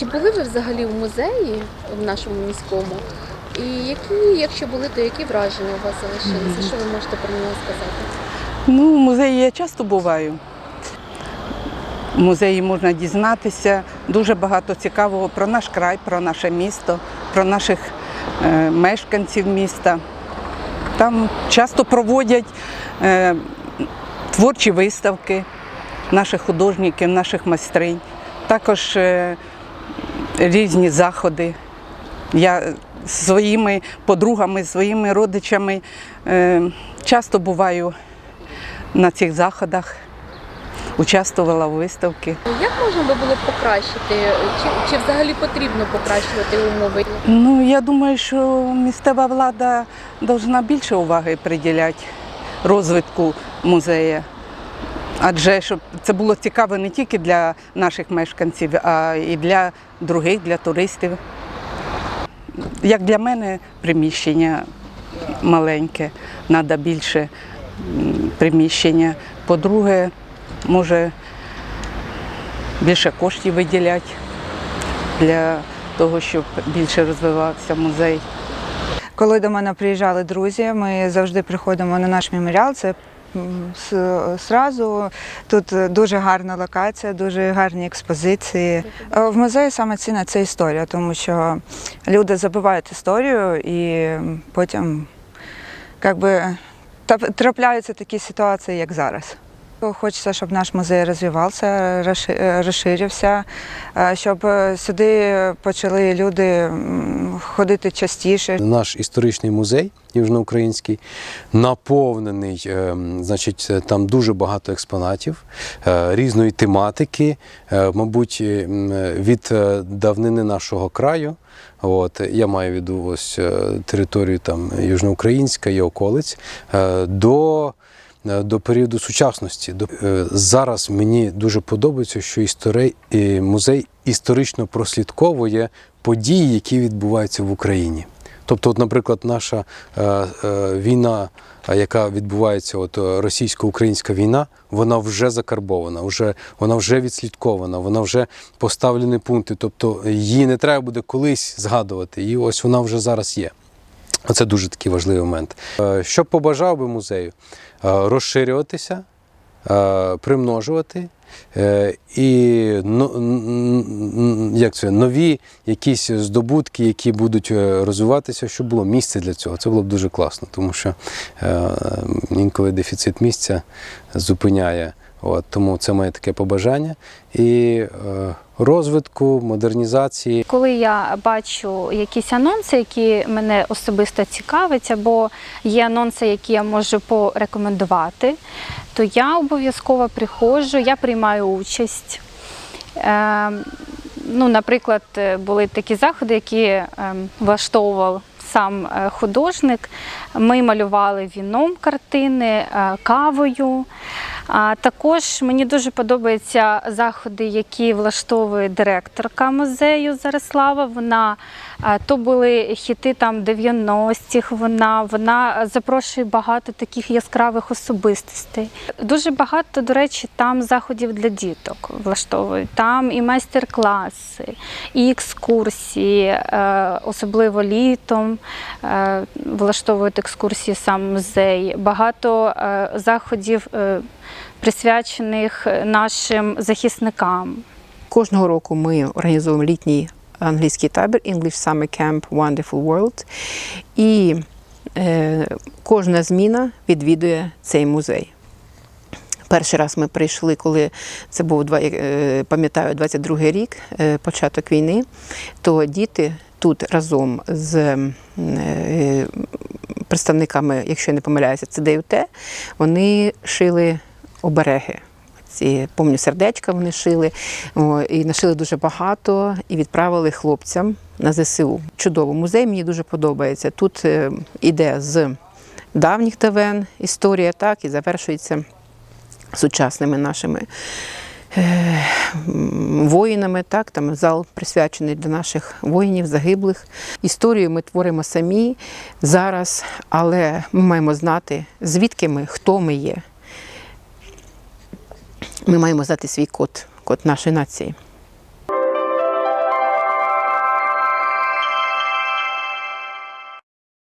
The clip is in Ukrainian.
Чи були ви взагалі в музеї в нашому міському? І які, якщо були, то які враження у вас залишилися? Що ви можете про нього сказати? Ну, в музеї я часто буваю. В музеї можна дізнатися дуже багато цікавого про наш край, про наше місто, про наших е, мешканців міста. Там часто проводять е, творчі виставки наших художників, наших майстринь, також е, різні заходи. Я зі своїми подругами, своїми родичами е, часто буваю на цих заходах, участвувала у виставці. Як можна би було покращити? Чи, чи взагалі потрібно покращувати умови? Ну, я думаю, що місцева влада повинна більше уваги приділяти розвитку музею. Адже щоб це було цікаво не тільки для наших мешканців, а і для других, для туристів. Як для мене приміщення маленьке, треба більше приміщення. По-друге, може більше коштів виділяти для того, щоб більше розвивався музей. Коли до мене приїжджали друзі, ми завжди приходимо на наш меморіал. Це м, с- зразу тут дуже гарна локація, дуже гарні експозиції. Е, В музеї саме цінна це історія, тому що люди забувають історію і потім якби, трапляються такі ситуації, як зараз. Хочеться, щоб наш музей розвивався, розширився, е, щоб е, сюди почали люди ходити частіше. Наш історичний музей южноукраїнський наповнений, е, значить, там дуже багато експонатів різної тематики, мабуть, від давнини нашого краю. От, я маю в виду ось територію там Южноукраїнська і околиць до, до періоду сучасності. Е, зараз мені дуже подобається, що історей, і музей історично прослідковує події, які відбуваються в Україні. Тобто, от, наприклад, наша е, е, війна, е, яка відбувається, от е, російсько-українська війна, вона вже закарбована, вже, вона вже відслідкована, вона вже поставлені пункти. Тобто її не треба буде колись згадувати, і ось вона вже зараз є. Оце дуже такий важливий момент. Е, Що побажав би музею? Е, Розширюватися, е, примножувати і но- н- н- як це, нові якісь здобутки, які будуть розвиватися, щоб було місце для цього. Це було б дуже класно, тому що інколи дефіцит місця зупиняє. От, тому це моє таке побажання. І е, розвитку, модернізації. Коли я бачу якісь анонси, які мене особисто цікавить, або є анонси, які я можу порекомендувати, то я обов'язково приходжу, я приймаю участь. Е, ну, наприклад, е, були такі заходи, які е, влаштовував сам е, художник. Ми малювали віном картини, е, кавою. А також мені дуже подобаються заходи, які влаштовує директорка музею Зарислава. Вона е, то були хіти там 90-х. Вона вона запрошує багато таких яскравих особистостей. Дуже багато, до речі, там заходів для діток влаштовують. Там і майстер-класи, і екскурсії, е, особливо літом е, влаштовують екскурсії сам музей. Багато заходів. Е, присвячених нашим захисникам. Кожного року ми організовуємо літній англійський табір English Summer Camp Wonderful World. І е, кожна зміна відвідує цей музей. Перший раз ми прийшли, коли це був е, пам'ятаю, 22-й рік, е, початок війни, то діти тут разом з е, представниками, якщо я не помиляюся, ЦДЮТ, вони шили обереги. Ці помню сердечка вони шили о, і нашили дуже багато і відправили хлопцям на ЗСУ. Чудово, музей мені дуже подобається. Тут е, іде з давніх давен історія, так і завершується сучасними нашими е, воїнами. Так, там зал присвячений для наших воїнів, загиблих. Історію ми творимо самі зараз, але ми маємо знати, звідки ми, хто ми є. Ми маємо знати свій код, код нашої нації.